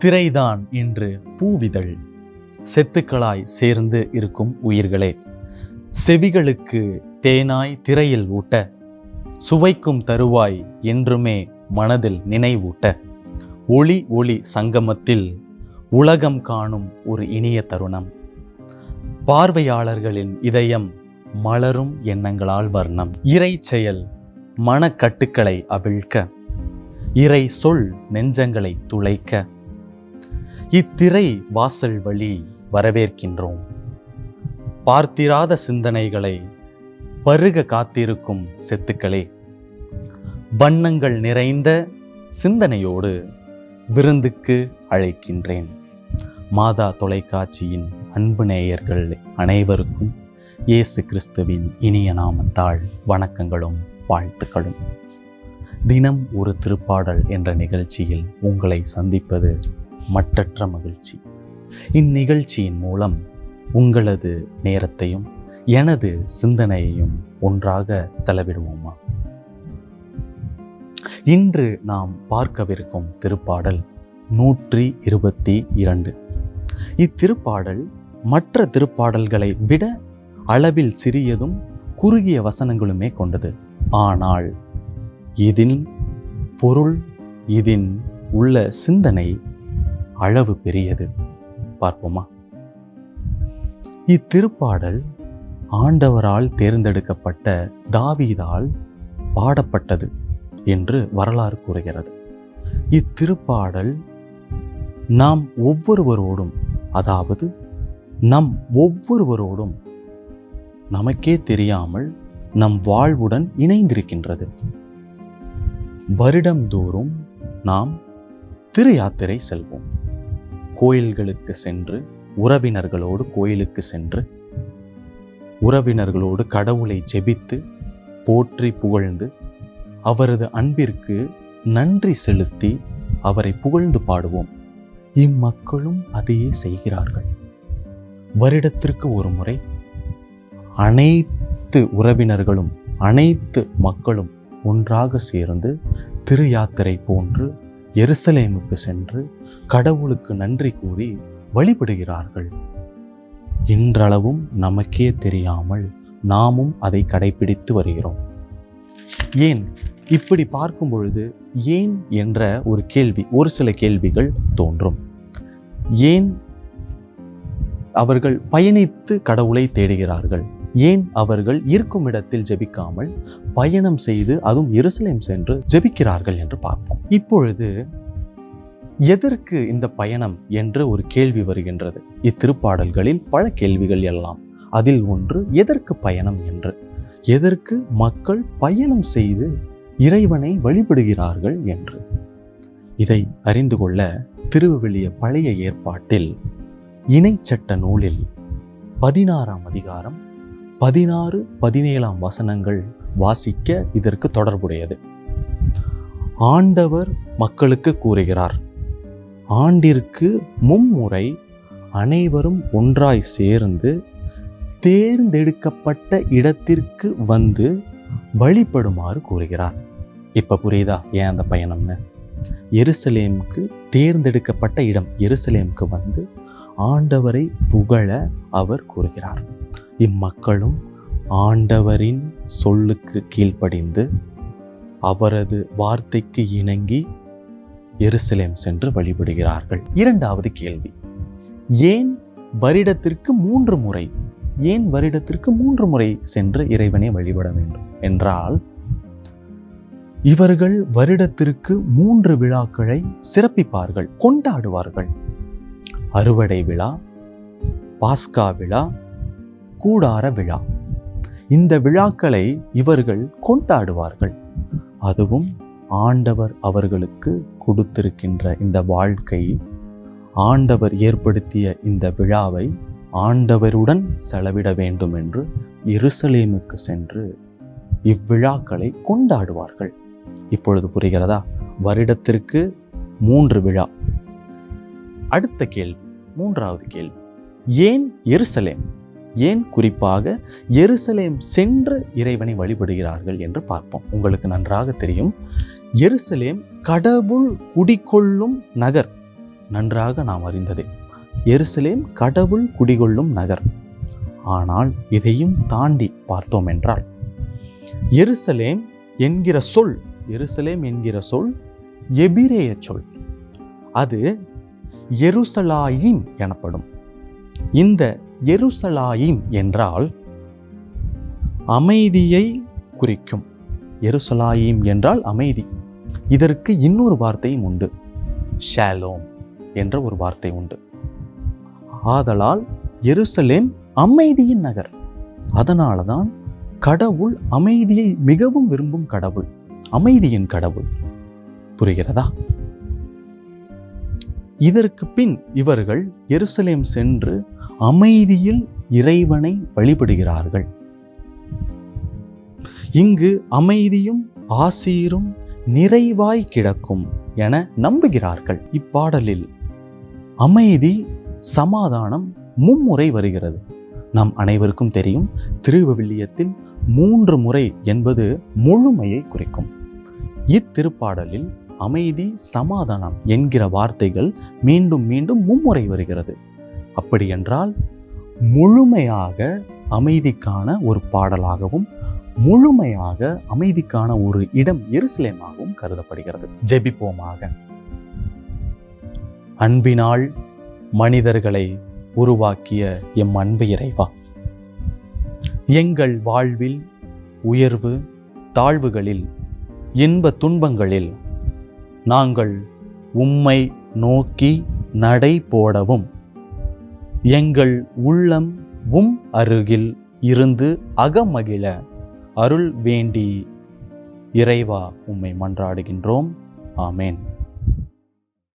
திரைதான் இன்று பூவிதழ். செத்துக்களாய் சேர்ந்து இருக்கும் உயிர்களே செவிகளுக்கு தேனாய் திரையில் ஊட்ட சுவைக்கும் தருவாய் என்றுமே மனதில் நினைவூட்ட ஒளி ஒளி சங்கமத்தில் உலகம் காணும் ஒரு இனிய தருணம். பார்வையாளர்களின் இதயம் மலரும் எண்ணங்களால் வர்ணம். இறை செயல் மனக்கட்டுக்களை அவிழ்க்க இறை சொல் நெஞ்சங்களை துளைக்க இத்திரை வாசல் வழி வரவேற்கின்றோம். பார்த்திராத சிந்தனைகளை பருக காத்திருக்கும் செத்துக்களே. வண்ணங்கள் நிறைந்த சிந்தனையோடு விருந்துக்கு அழைக்கின்றேன். மாதா தொலைக்காட்சியின் அன்பு நேயர்கள் அனைவருக்கும் இயேசு கிறிஸ்துவின் இனிய நாமத்தால் வணக்கங்களும் வாழ்த்துக்களும். தினம் ஒரு திருப்பாடல் என்ற நிகழ்ச்சியில் உங்களை சந்திப்பது மற்றற்ற மகிழ்ச்சி. இந்நிகழ்ச்சியின் மூலம் உங்களது நேரத்தையும் எனது சிந்தனையையும் ஒன்றாக செலவிடுவோமா? இன்று நாம் பார்க்கவிருக்கும் திருப்பாடல் நூற்றி இருபத்தி இரண்டு. இத்திருப்பாடல் மற்ற திருப்பாடல்களை விட அளவில் சிறியதும் குறுகிய வசனங்களுமே கொண்டது. ஆனால் இதில் பொருள் இதின் உள்ள சிந்தனை அளவு பெரியது. பார்ப்போமா. இத்திருப்பாடல் ஆண்டவரால் தேர்ந்தெடுக்கப்பட்ட தாவீதால் பாடப்பட்டது என்று வரலாறு கூறுகிறது. இத்திருப்பாடல் நாம் ஒவ்வொருவரோடும் அதாவது நம் ஒவ்வொருவரோடும் நமக்கே தெரியாமல் நம் வாழ்வுடன் இணைந்திருக்கின்றது. வருடந்தோறும் நாம் திரு யாத்திரை செல்வோம். கோயில்களுக்கு சென்று உறவினர்களோடு கோயிலுக்கு சென்று உறவினர்களோடு கடவுளை ஜெபித்து போற்றி புகழ்ந்து அவரது அன்பிற்கு நன்றி செலுத்தி அவரை புகழ்ந்து பாடுவோம். இம்மக்களும் அதையே செய்கிறார்கள். வருடத்திற்கு ஒரு முறை அனைத்து உறவினர்களும் அனைத்து மக்களும் ஒன்றாக சேர்ந்து திரு யாத்திரை போன்று எருசலேமுக்கு சென்று கடவுளுக்கு நன்றி கூறி வழிபடுகிறார்கள். இன்றளவும் நமக்கே தெரியாமல் நாமும் அதை கடைபிடித்து வருகிறோம். ஏன்? இப்படி பார்க்கும் பொழுது ஏன் என்ற ஒரு கேள்வி ஒரு சில கேள்விகள் தோன்றும். ஏன்? அவர்கள் பயணித்து கடவுளை தேடுகிறார்கள். ஏன் அவர்கள் இருக்கும் இடத்தில் ஜெபிக்காமல் பயணம் செய்து அதுவும் எருசலேம் சென்று ஜெபிக்கிறார்கள் என்று பார்ப்போம். இப்பொழுது எதற்கு இந்த பயணம் என்று ஒரு கேள்வி வருகின்றது. இத்திருப்பாடல்களில் பல கேள்விகள் எல்லாம் அதில் ஒன்று எதற்கு பயணம் என்று? எதற்கு மக்கள் பயணம் செய்து இறைவனை வழிபடுகிறார்கள் என்று? இதை அறிந்து கொள்ள திருவெளிய பழைய ஏற்பாட்டில் இணைச்சட்ட நூலில் பதினாறாம் அதிகாரம் பதினாறு பதினேழாம் வசனங்கள் வாசிக்க இதற்கு தொடர்புடையது. ஆண்டவர் மக்களுக்கு கூறுகிறார் ஆண்டிற்கு மும்முறை அனைவரும் ஒன்றாய் சேர்ந்து தேர்ந்தெடுக்கப்பட்ட இடத்திற்கு வந்து வழிபடுமாறு கூறுகிறார். இப்போ புரியுதா? ஏன் அந்த பயணம்னு? எருசலேமுக்கு தேர்ந்தெடுக்கப்பட்ட இடம் எருசலேமுக்கு வந்து ஆண்டவரை புகழ அவர் கூறுகிறார். இம்மக்களும் ஆண்டவரின் சொல்லுக்கு கீழ்ப்படிந்து அவரது வார்த்தைக்கு இணங்கி எருசலேம் சென்று வழிபடுகிறார்கள். இரண்டாவது கேள்வி. ஏன் வருடத்திற்கு மூன்று முறை ஏன் வருடத்திற்கு மூன்று முறை சென்று இறைவனை வழிபட வேண்டும்? என்றால் இவர்கள் வருடத்திற்கு மூன்று விழாக்களை சிறப்பிப்பார்கள் கொண்டாடுவார்கள். அறுவடை விழா பாஸ்கா விழா கூடார விழா. இந்த விழாக்களை இவர்கள் கொண்டாடுவார்கள். அதுவும் ஆண்டவர் அவர்களுக்கு கொடுத்திருக்கின்ற இந்த வாழ்க்கை. ஆண்டவர் ஏற்படுத்திய இந்த விழாவை ஆண்டவருடன் செலவிட வேண்டும் என்று எருசலேமுக்கு சென்று இவ்விழாக்களை கொண்டாடுவார்கள். இப்பொழுது புரிகிறதா? வருடத்திற்கு மூன்று விழா. அடுத்த கேள்வி மூன்றாவது கேள்வி. ஏன் எருசலேம்? ஏன் குறிப்பாக எருசலேம் சென்று இறைவனை வழிபடுகிறார்கள் என்று பார்ப்போம். உங்களுக்கு நன்றாக தெரியும். எருசலேம் கடவுள் குடிக்கொள்ளும் நகர். நன்றாக நாம் அறிந்ததே. எருசலேம் கடவுள் குடிகொள்ளும் நகர். ஆனால் இதையும் தாண்டி பார்த்தோம் என்றால் எருசலேம் என்கிற சொல் எருசலேம் என்கிற சொல் எபிரேய சொல். அது எருசலாயின் எனப்படும். இந்த எருசலாயிம் என்றால் அமைதியை குறிக்கும். எருசலாயிம் என்றால் அமைதி. இதற்கு இன்னொரு வார்த்தையும் உண்டு. ஷாலோம் என்ற ஒரு வார்த்தை உண்டு. ஆதலால் எருசலேம் அமைதியின் நகர். அதனால தான் கடவுள் அமைதியை மிகவும் விரும்பும் கடவுள். அமைதியின் கடவுள். புரிகிறதா? இதற்கு பின் இவர்கள் எருசலேம் சென்று அமைதியில் இறைவனை வழிபடுகிறார்கள். இங்கு அமைதியும் ஆசீரும் நிறைவாய் கிடக்கும் என நம்புகிறார்கள். இப்பாடலில் அமைதி சமாதானம் மும்முறை வருகிறது. நாம் அனைவருக்கும் தெரியும் திருவவில்லியத்தில் மூன்று முறை என்பது முழுமையை குறிக்கும். இத்திருப்பாடலில் அமைதி சமாதானம் என்கிற வார்த்தைகள் மீண்டும் மீண்டும் மும்முறை வருகிறது. அப்படியென்றால் முழுமையாக அமைதிக்கான ஒரு பாடலாகவும் முழுமையாக அமைதிக்கான ஒரு இடம் எருசலேமாகவும் கருதப்படுகிறது. ஜெபிப்போமாக. அன்பினால் மனிதர்களை உருவாக்கிய எம் அன்பு இறைவா எங்கள் வாழ்வில் உயர்வு தாழ்வுகளில் இன்ப துன்பங்களில் நாங்கள் உம்மை நோக்கி நடை போடவும் எங்கள் உள்ளம் உம் அருகில் இருந்து அகமகிழ அருள் வேண்டி. இறைவா உம்மை மன்றாடுகின்றோம். ஆமேன்.